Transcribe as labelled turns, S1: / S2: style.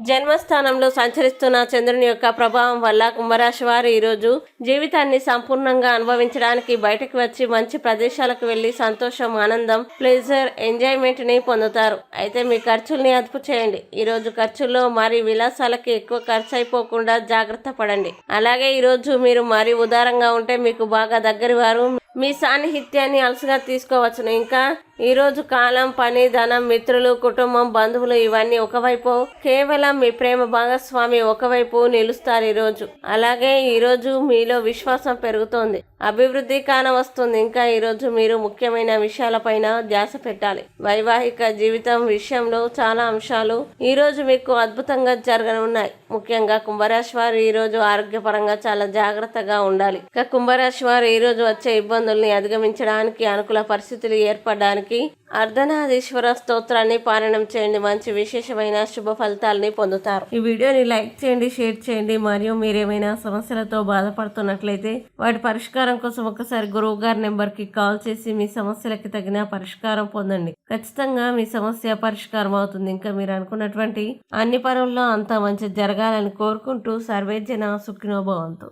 S1: జన్మస్థానంలో సంచరిస్తున్న చంద్రుని యొక్క ప్రభావం వల్ల కుంభరాశి వారు ఈరోజు జీవితాన్ని సంపూర్ణంగా అనుభవించడానికి బయటకు వచ్చి మంచి ప్రదేశాలకు వెళ్ళి సంతోషం ఆనందం ప్లెజర్ ఎంజాయ్మెంట్ని పొందుతారు. అయితే మీ ఖర్చుల్ని అదుపు చేయండి. ఈరోజు ఖర్చుల్లో మరి విలాసాలకి ఎక్కువ ఖర్చు అయిపోకుండా జాగ్రత్త పడండి. అలాగే ఈరోజు మీరు మరీ ఉదారంగా ఉంటే మీకు బాగా దగ్గరి వారు మీ సాన్నిహిత్యాన్ని అలసగా తీసుకోవచ్చును. ఇంకా ఈ రోజు కాలం పని ధనం మిత్రులు కుటుంబం బంధువులు ఇవన్నీ ఒకవైపు కేవలం మీ ప్రేమ భాగస్వామి ఒకవైపు నిలుస్తారు ఈరోజు. అలాగే ఈరోజు మీలో విశ్వాసం పెరుగుతోంది. అభివృద్ధి కాన వస్తుంది ఇంకా ఈరోజు మీరు ముఖ్యమైన విషయాలపైన ధ్యాస పెట్టాలి. వైవాహిక జీవితం విషయంలో చాలా అంశాలు ఈరోజు మీకు అద్భుతంగా జరగనున్నాయి. ముఖ్యంగా కుంభరాశి వారు ఈరోజు ఆరోగ్యపరంగా చాలా జాగ్రత్తగా ఉండాలి. ఇక కుంభరాశి వారు ఈ రోజు వచ్చే ఇబ్బందుల్ని అధిగమించడానికి అనుకూల పరిస్థితులు ఏర్పడడానికి అర్ధనాదీశ్వర స్తోత్రాన్ని పారాయణం చేయండి. మంచి విశేషమైన శుభ ఫలితాలని పొందుతారు. ఈ వీడియోని లైక్ చేయండి షేర్ చేయండి. మరియు మీరు ఏమైనా సమస్యలతో బాధపడుతున్నట్లయితే వాటి పరిష్కారం కోసం ఒకసారి గురువు గారి నెంబర్కి కాల్ చేసి మీ సమస్యలకి తగిన పరిష్కారం పొందండి. ఖచ్చితంగా మీ సమస్య పరిష్కారం అవుతుంది. ఇంకా మీరు అనుకున్నటువంటి అన్ని పనుల్లో అంతా మంచి జరగాలని కోరుకుంటూ సర్వేజన సుఖినోభవంతు